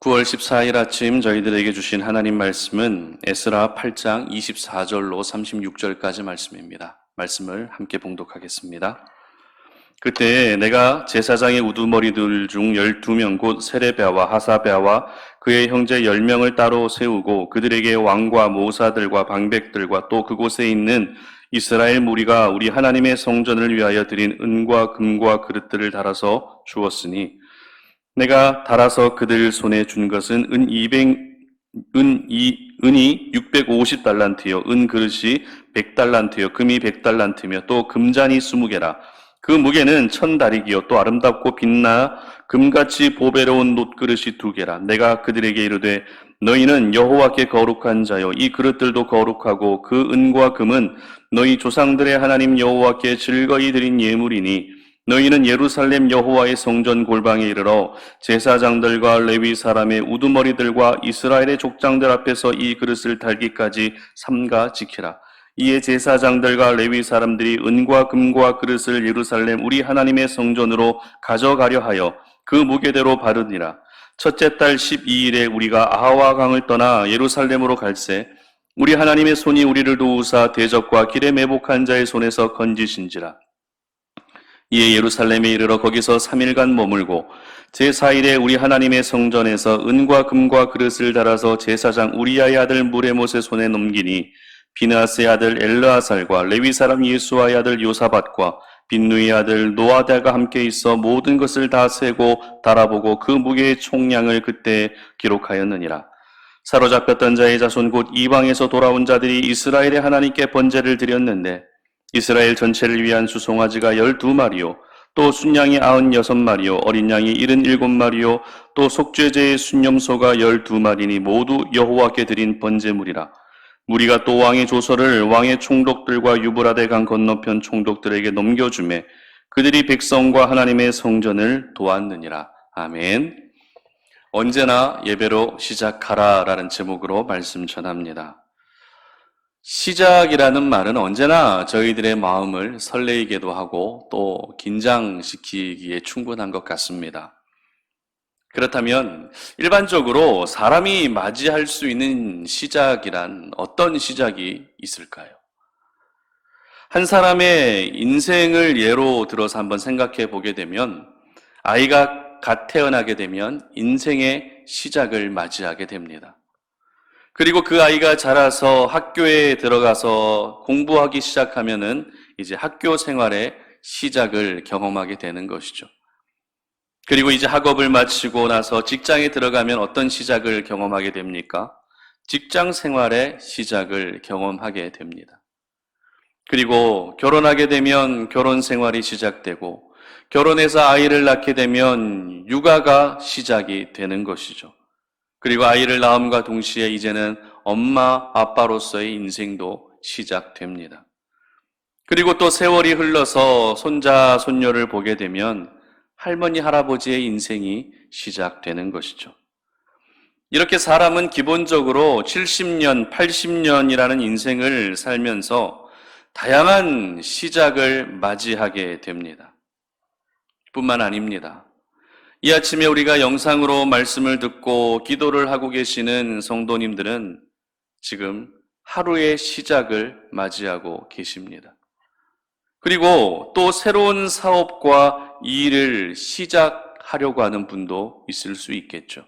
9월 14일 아침 저희들에게 주신 하나님 말씀은 에스라 8장 24절로 36절까지 말씀입니다. 말씀을 함께 봉독하겠습니다. 그때 내가 제사장의 우두머리들 중 12명 곧 세레베아와 하사베아와 그의 형제 10명을 따로 세우고 그들에게 왕과 모사들과 방백들과 또 그곳에 있는 이스라엘 무리가 우리 하나님의 성전을 위하여 드린 은과 금과 그릇들을 달아서 주었으니 내가 달아서 그들 손에 준 것은 은 200, 은 이, 은이 650달란트요, 은 그릇이 100달란트요, 금이 100달란트며 또 금잔이 20개라. 그 무게는 천 다리기요, 또 아름답고 빛나 금같이 보배로운 놋그릇이 두 개라. 내가 그들에게 이르되 너희는 여호와께 거룩한 자요, 이 그릇들도 거룩하고 그 은과 금은 너희 조상들의 하나님 여호와께 즐거이 드린 예물이니 너희는 예루살렘 여호와의 성전 골방에 이르러 제사장들과 레위 사람의 우두머리들과 이스라엘의 족장들 앞에서 이 그릇을 달기까지 삼가 지키라. 이에 제사장들과 레위 사람들이 은과 금과 그릇을 예루살렘 우리 하나님의 성전으로 가져가려 하여 그 무게대로 바르니라. 첫째 달 12일에 우리가 아하와 강을 떠나 예루살렘으로 갈새 우리 하나님의 손이 우리를 도우사 대적과 길에 매복한 자의 손에서 건지신지라. 이에 예루살렘에 이르러 거기서 3일간 머물고 제4일에 우리 하나님의 성전에서 은과 금과 그릇을 달아서 제사장 우리아의 아들 무레못의 손에 넘기니 비나스의 아들 엘르아살과 레위 사람 예수아의 아들 요사밭과 빈누의 아들 노아다가 함께 있어 모든 것을 다 세고 달아보고 그 무게의 총량을 그때 기록하였느니라. 사로잡혔던 자의 자손 곧 이방에서 돌아온 자들이 이스라엘의 하나님께 번제를 드렸는데 이스라엘 전체를 위한 수송아지가 열두 마리요, 또 순양이 아흔 여섯 마리요, 어린 양이 일흔 일곱 마리요, 또 속죄제의 순념소가 열두 마리니 모두 여호와께 드린 번제물이라. 무리가 또 왕의 조서를 왕의 총독들과 유브라데 강 건너편 총독들에게 넘겨주매 그들이 백성과 하나님의 성전을 도왔느니라. 아멘. 언제나 예배로 시작하라 라는 제목으로 말씀 전합니다. 시작이라는 말은 언제나 저희들의 마음을 설레이게도 하고 또 긴장시키기에 충분한 것 같습니다. 그렇다면 일반적으로 사람이 맞이할 수 있는 시작이란 어떤 시작이 있을까요? 한 사람의 인생을 예로 들어서 한번 생각해 보게 되면 아이가 갓 태어나게 되면 인생의 시작을 맞이하게 됩니다. 그리고 그 아이가 자라서 학교에 들어가서 공부하기 시작하면은 이제 학교 생활의 시작을 경험하게 되는 것이죠. 그리고 이제 학업을 마치고 나서 직장에 들어가면 어떤 시작을 경험하게 됩니까? 직장 생활의 시작을 경험하게 됩니다. 그리고 결혼하게 되면 결혼 생활이 시작되고 결혼해서 아이를 낳게 되면 육아가 시작이 되는 것이죠. 그리고 아이를 낳음과 동시에 이제는 엄마, 아빠로서의 인생도 시작됩니다. 그리고 또 세월이 흘러서 손자, 손녀를 보게 되면 할머니, 할아버지의 인생이 시작되는 것이죠. 이렇게 사람은 기본적으로 70년, 80년이라는 인생을 살면서 다양한 시작을 맞이하게 됩니다. 뿐만 아닙니다. 이 아침에 우리가 영상으로 말씀을 듣고 기도를 하고 계시는 성도님들은 지금 하루의 시작을 맞이하고 계십니다. 그리고 또 새로운 사업과 일을 시작하려고 하는 분도 있을 수 있겠죠.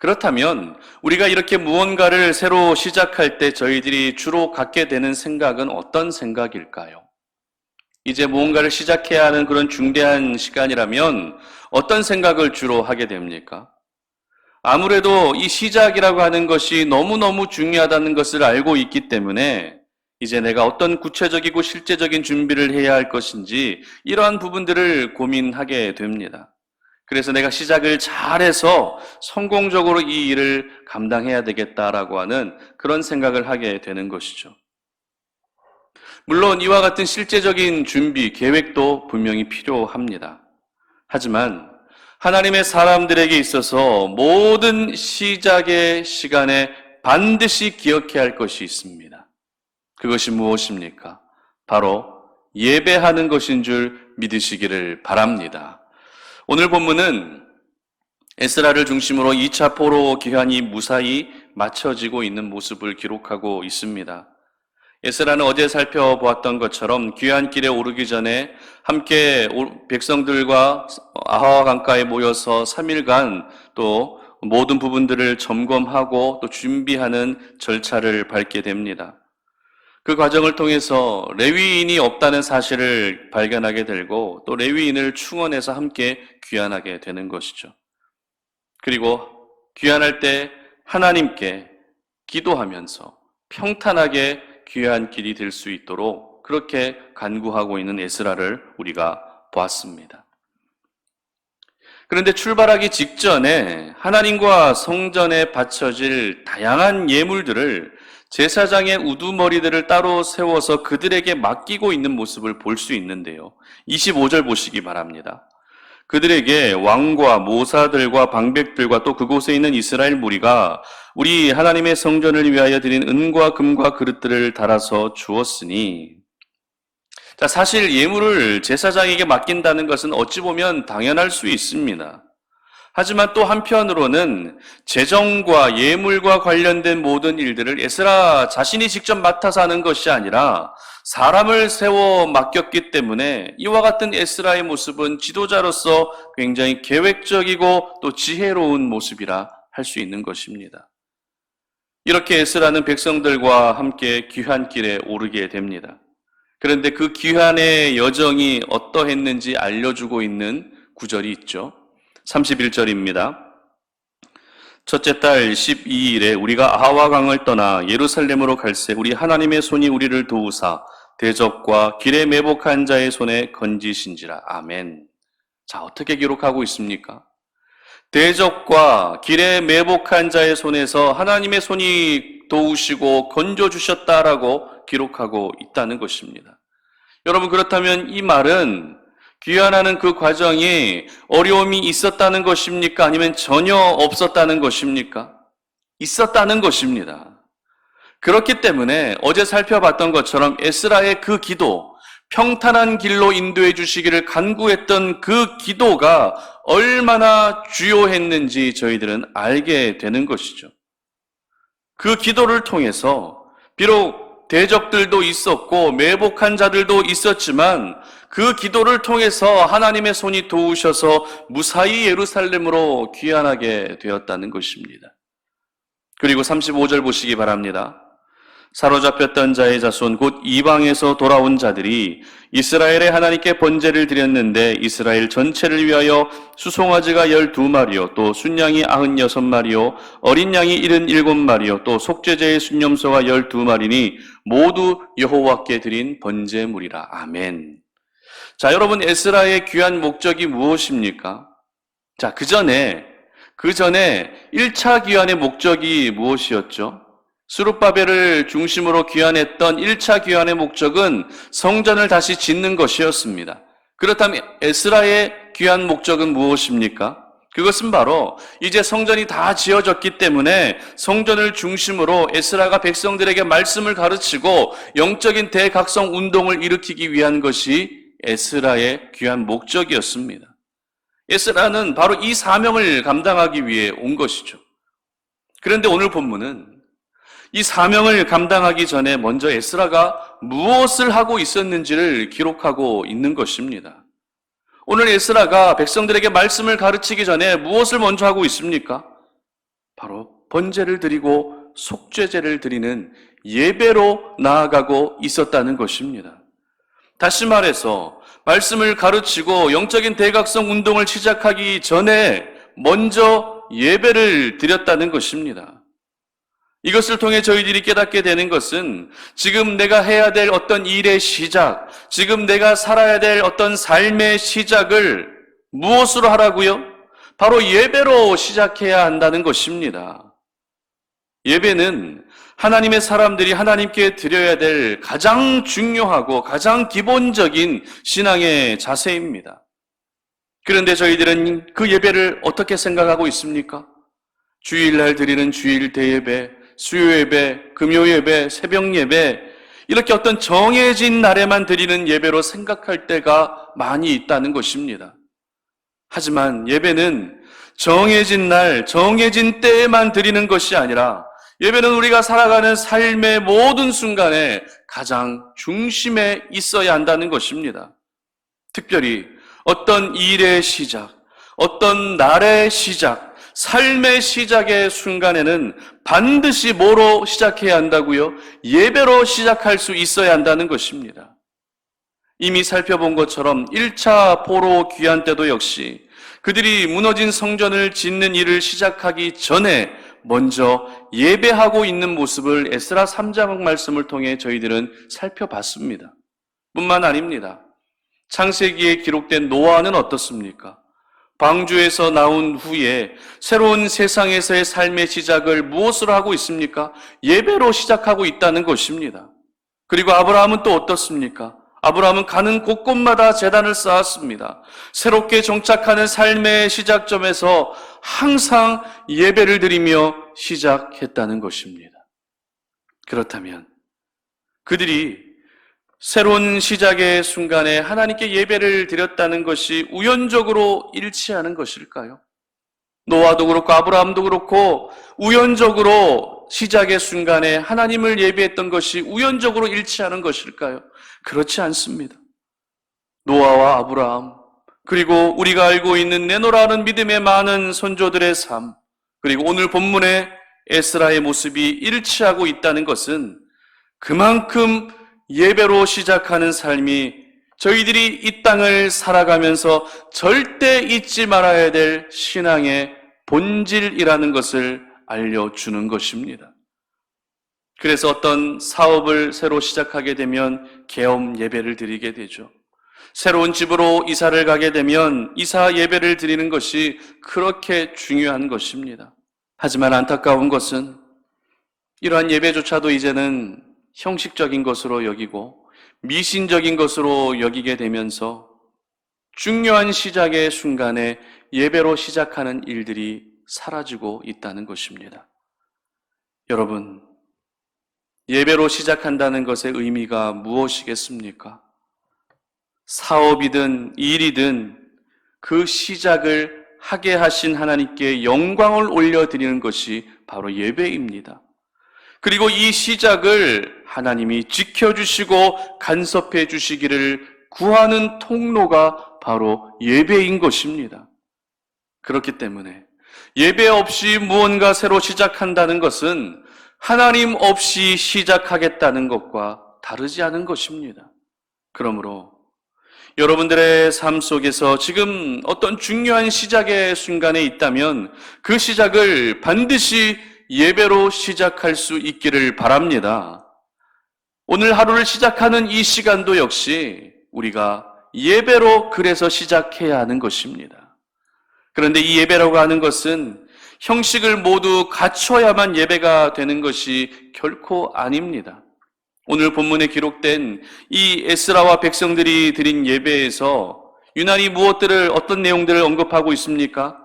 그렇다면 우리가 이렇게 무언가를 새로 시작할 때 저희들이 주로 갖게 되는 생각은 어떤 생각일까요? 이제 무언가를 시작해야 하는 그런 중대한 시간이라면 어떤 생각을 주로 하게 됩니까? 아무래도 이 시작이라고 하는 것이 너무너무 중요하다는 것을 알고 있기 때문에 이제 내가 어떤 구체적이고 실제적인 준비를 해야 할 것인지 이러한 부분들을 고민하게 됩니다. 그래서 내가 시작을 잘해서 성공적으로 이 일을 감당해야 되겠다라고 하는 그런 생각을 하게 되는 것이죠. 물론 이와 같은 실제적인 준비, 계획도 분명히 필요합니다. 하지만 하나님의 사람들에게 있어서 모든 시작의 시간에 반드시 기억해야 할 것이 있습니다. 그것이 무엇입니까? 바로 예배하는 것인 줄 믿으시기를 바랍니다. 오늘 본문은 에스라를 중심으로 2차 포로 기한이 무사히 맞춰지고 있는 모습을 기록하고 있습니다. 에스라는 어제 살펴보았던 것처럼 귀환길에 오르기 전에 함께 백성들과 아하와 강가에 모여서 3일간 또 모든 부분들을 점검하고 또 준비하는 절차를 밟게 됩니다. 그 과정을 통해서 레위인이 없다는 사실을 발견하게 되고 또 레위인을 충원해서 함께 귀환하게 되는 것이죠. 그리고 귀환할 때 하나님께 기도하면서 평탄하게 귀한 길이 될 수 있도록 그렇게 간구하고 있는 에스라를 우리가 보았습니다. 그런데 출발하기 직전에 하나님과 성전에 바쳐질 다양한 예물들을 제사장의 우두머리들을 따로 세워서 그들에게 맡기고 있는 모습을 볼 수 있는데요. 25절 보시기 바랍니다. 그들에게 왕과 모사들과 방백들과 또 그곳에 있는 이스라엘 무리가 우리 하나님의 성전을 위하여 드린 은과 금과 그릇들을 달아서 주었으니 자, 사실 예물을 제사장에게 맡긴다는 것은 어찌 보면 당연할 수 있습니다. 하지만 또 한편으로는 재정과 예물과 관련된 모든 일들을 에스라 자신이 직접 맡아서 하는 것이 아니라 사람을 세워 맡겼기 때문에 이와 같은 에스라의 모습은 지도자로서 굉장히 계획적이고 또 지혜로운 모습이라 할 수 있는 것입니다. 이렇게 에스라는 백성들과 함께 귀한 길에 오르게 됩니다. 그런데 그 귀한의 여정이 어떠했는지 알려주고 있는 구절이 있죠. 31절입니다. 첫째 달 12일에 우리가 아하와 강을 떠나 예루살렘으로 갈새 우리 하나님의 손이 우리를 도우사 대적과 길에 매복한 자의 손에 건지신지라. 아멘. 자, 어떻게 기록하고 있습니까? 대적과 길에 매복한 자의 손에서 하나님의 손이 도우시고 건져주셨다라고 기록하고 있다는 것입니다. 여러분, 그렇다면 이 말은 귀환하는 그 과정이 어려움이 있었다는 것입니까? 아니면 전혀 없었다는 것입니까? 있었다는 것입니다. 그렇기 때문에 어제 살펴봤던 것처럼 에스라의 그 기도, 평탄한 길로 인도해 주시기를 간구했던 그 기도가 얼마나 주요했는지 저희들은 알게 되는 것이죠. 그 기도를 통해서 비록 대적들도 있었고 매복한 자들도 있었지만 그 기도를 통해서 하나님의 손이 도우셔서 무사히 예루살렘으로 귀환하게 되었다는 것입니다. 그리고 35절 보시기 바랍니다. 사로잡혔던 자의 자손 곧 이방에서 돌아온 자들이 이스라엘의 하나님께 번제를 드렸는데 이스라엘 전체를 위하여 수송아지가 열두 마리요 또 순양이 아흔 여섯 마리요 어린 양이 일흔 일곱 마리요 또 속죄제의 순념소가 열두 마리니 모두 여호와께 드린 번제물이라 아멘. 자, 여러분 에스라의 귀한 목적이 무엇입니까? 자, 그 전에 그 전에 1차 귀환의 목적이 무엇이었죠? 수룹바벨을 중심으로 귀환했던 1차 귀환의 목적은 성전을 다시 짓는 것이었습니다. 그렇다면 에스라의 귀한 목적은 무엇입니까? 그것은 바로 이제 성전이 다 지어졌기 때문에 성전을 중심으로 에스라가 백성들에게 말씀을 가르치고 영적인 대각성 운동을 일으키기 위한 것이 에스라의 귀한 목적이었습니다. 에스라는 바로 이 사명을 감당하기 위해 온 것이죠. 그런데 오늘 본문은 이 사명을 감당하기 전에 먼저 에스라가 무엇을 하고 있었는지를 기록하고 있는 것입니다. 오늘 에스라가 백성들에게 말씀을 가르치기 전에 무엇을 먼저 하고 있습니까? 바로 번제를 드리고 속죄제를 드리는 예배로 나아가고 있었다는 것입니다. 다시 말해서 말씀을 가르치고 영적인 대각성 운동을 시작하기 전에 먼저 예배를 드렸다는 것입니다. 이것을 통해 저희들이 깨닫게 되는 것은 지금 내가 해야 될 어떤 일의 시작, 지금 내가 살아야 될 어떤 삶의 시작을 무엇으로 하라고요? 바로 예배로 시작해야 한다는 것입니다. 예배는 하나님의 사람들이 하나님께 드려야 될 가장 중요하고 가장 기본적인 신앙의 자세입니다. 그런데 저희들은 그 예배를 어떻게 생각하고 있습니까? 주일날 드리는 주일 대예배, 수요 예배, 금요 예배, 새벽 예배, 이렇게 어떤 정해진 날에만 드리는 예배로 생각할 때가 많이 있다는 것입니다. 하지만 예배는 정해진 날, 정해진 때에만 드리는 것이 아니라 예배는 우리가 살아가는 삶의 모든 순간에 가장 중심에 있어야 한다는 것입니다. 특별히 어떤 일의 시작, 어떤 날의 시작, 삶의 시작의 순간에는 반드시 뭐로 시작해야 한다고요? 예배로 시작할 수 있어야 한다는 것입니다. 이미 살펴본 것처럼 1차 포로 귀환 때도 역시 그들이 무너진 성전을 짓는 일을 시작하기 전에 먼저 예배하고 있는 모습을 에스라 3장 말씀을 통해 저희들은 살펴봤습니다. 뿐만 아닙니다. 창세기에 기록된 노아는 어떻습니까? 방주에서 나온 후에 새로운 세상에서의 삶의 시작을 무엇으로 하고 있습니까? 예배로 시작하고 있다는 것입니다. 그리고 아브라함은 또 어떻습니까? 아브라함은 가는 곳곳마다 재단을 쌓았습니다. 새롭게 정착하는 삶의 시작점에서 항상 예배를 드리며 시작했다는 것입니다. 그렇다면 그들이 새로운 시작의 순간에 하나님께 예배를 드렸다는 것이 우연적으로 일치하는 것일까요? 노아도 그렇고 아브라함도 그렇고 우연적으로 시작의 순간에 하나님을 예배했던 것이 우연적으로 일치하는 것일까요? 그렇지 않습니다. 노아와 아브라함, 그리고 우리가 알고 있는 네노라는 믿음의 많은 선조들의 삶, 그리고 오늘 본문의 에스라의 모습이 일치하고 있다는 것은 그만큼 예배로 시작하는 삶이 저희들이 이 땅을 살아가면서 절대 잊지 말아야 될 신앙의 본질이라는 것을 알려주는 것입니다. 그래서 어떤 사업을 새로 시작하게 되면 개업 예배를 드리게 되죠. 새로운 집으로 이사를 가게 되면 이사 예배를 드리는 것이 그렇게 중요한 것입니다. 하지만 안타까운 것은 이러한 예배조차도 이제는 형식적인 것으로 여기고 미신적인 것으로 여기게 되면서 중요한 시작의 순간에 예배로 시작하는 일들이 사라지고 있다는 것입니다. 여러분, 예배로 시작한다는 것의 의미가 무엇이겠습니까? 사업이든 일이든 그 시작을 하게 하신 하나님께 영광을 올려드리는 것이 바로 예배입니다. 그리고 이 시작을 하나님이 지켜주시고 간섭해 주시기를 구하는 통로가 바로 예배인 것입니다. 그렇기 때문에 예배 없이 무언가 새로 시작한다는 것은 하나님 없이 시작하겠다는 것과 다르지 않은 것입니다. 그러므로 여러분들의 삶 속에서 지금 어떤 중요한 시작의 순간에 있다면 그 시작을 반드시 예배로 시작할 수 있기를 바랍니다. 오늘 하루를 시작하는 이 시간도 역시 우리가 예배로 그래서 시작해야 하는 것입니다. 그런데 이 예배라고 하는 것은 형식을 모두 갖춰야만 예배가 되는 것이 결코 아닙니다. 오늘 본문에 기록된 이 에스라와 백성들이 드린 예배에서 유난히 무엇들을 어떤 내용들을 언급하고 있습니까?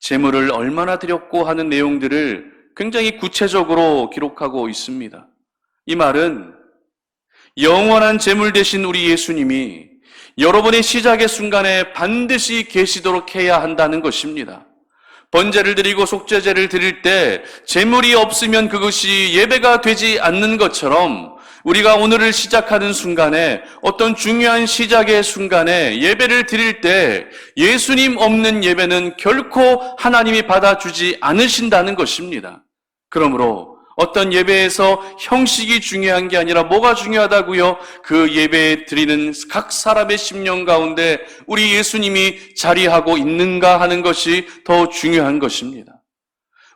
재물을 얼마나 드렸고 하는 내용들을 굉장히 구체적으로 기록하고 있습니다. 이 말은 영원한 재물 대신 우리 예수님이 여러분의 시작의 순간에 반드시 계시도록 해야 한다는 것입니다. 번제를 드리고 속죄제를 드릴 때 재물이 없으면 그것이 예배가 되지 않는 것처럼 우리가 오늘을 시작하는 순간에 어떤 중요한 시작의 순간에 예배를 드릴 때 예수님 없는 예배는 결코 하나님이 받아주지 않으신다는 것입니다. 그러므로 어떤 예배에서 형식이 중요한 게 아니라 뭐가 중요하다고요? 그 예배 드리는 각 사람의 심령 가운데 우리 예수님이 자리하고 있는가 하는 것이 더 중요한 것입니다.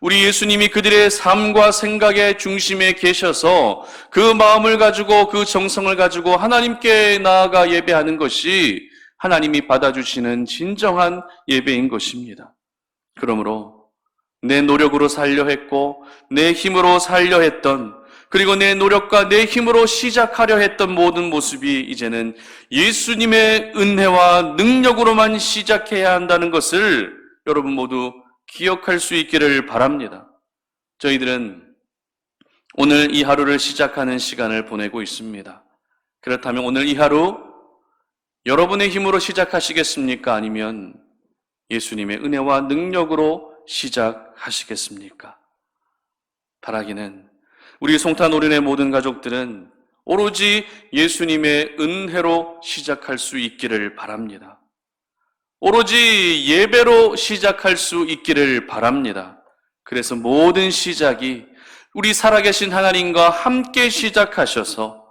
우리 예수님이 그들의 삶과 생각의 중심에 계셔서 그 마음을 가지고 그 정성을 가지고 하나님께 나아가 예배하는 것이 하나님이 받아주시는 진정한 예배인 것입니다. 그러므로 내 노력으로 살려 했고, 내 힘으로 살려 했던, 그리고 내 노력과 내 힘으로 시작하려 했던 모든 모습이 이제는 예수님의 은혜와 능력으로만 시작해야 한다는 것을 여러분 모두 기억할 수 있기를 바랍니다. 저희들은 오늘 이 하루를 시작하는 시간을 보내고 있습니다. 그렇다면 오늘 이 하루 여러분의 힘으로 시작하시겠습니까? 아니면 예수님의 은혜와 능력으로 시작하시겠습니까? 바라기는 우리 송탄 오륜의 모든 가족들은 오로지 예수님의 은혜로 시작할 수 있기를 바랍니다. 오로지 예배로 시작할 수 있기를 바랍니다. 그래서 모든 시작이 우리 살아계신 하나님과 함께 시작하셔서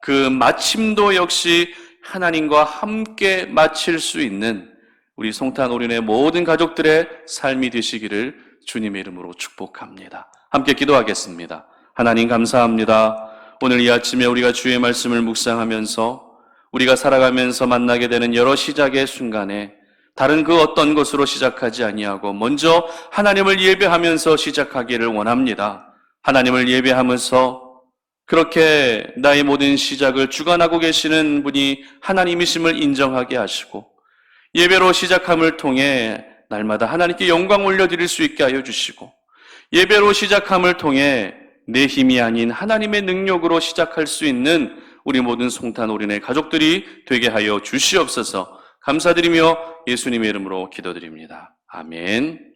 그 마침도 역시 하나님과 함께 마칠 수 있는 우리 송탄오륜의 모든 가족들의 삶이 되시기를 주님의 이름으로 축복합니다. 함께 기도하겠습니다. 하나님 감사합니다. 오늘 이 아침에 우리가 주의 말씀을 묵상하면서 우리가 살아가면서 만나게 되는 여러 시작의 순간에 다른 그 어떤 것으로 시작하지 아니하고 먼저 하나님을 예배하면서 시작하기를 원합니다. 하나님을 예배하면서 그렇게 나의 모든 시작을 주관하고 계시는 분이 하나님이심을 인정하게 하시고 예배로 시작함을 통해 날마다 하나님께 영광 올려드릴 수 있게 하여 주시고 예배로 시작함을 통해 내 힘이 아닌 하나님의 능력으로 시작할 수 있는 우리 모든 송탄 오린의 가족들이 되게 하여 주시옵소서 감사드리며 예수님의 이름으로 기도드립니다. 아멘.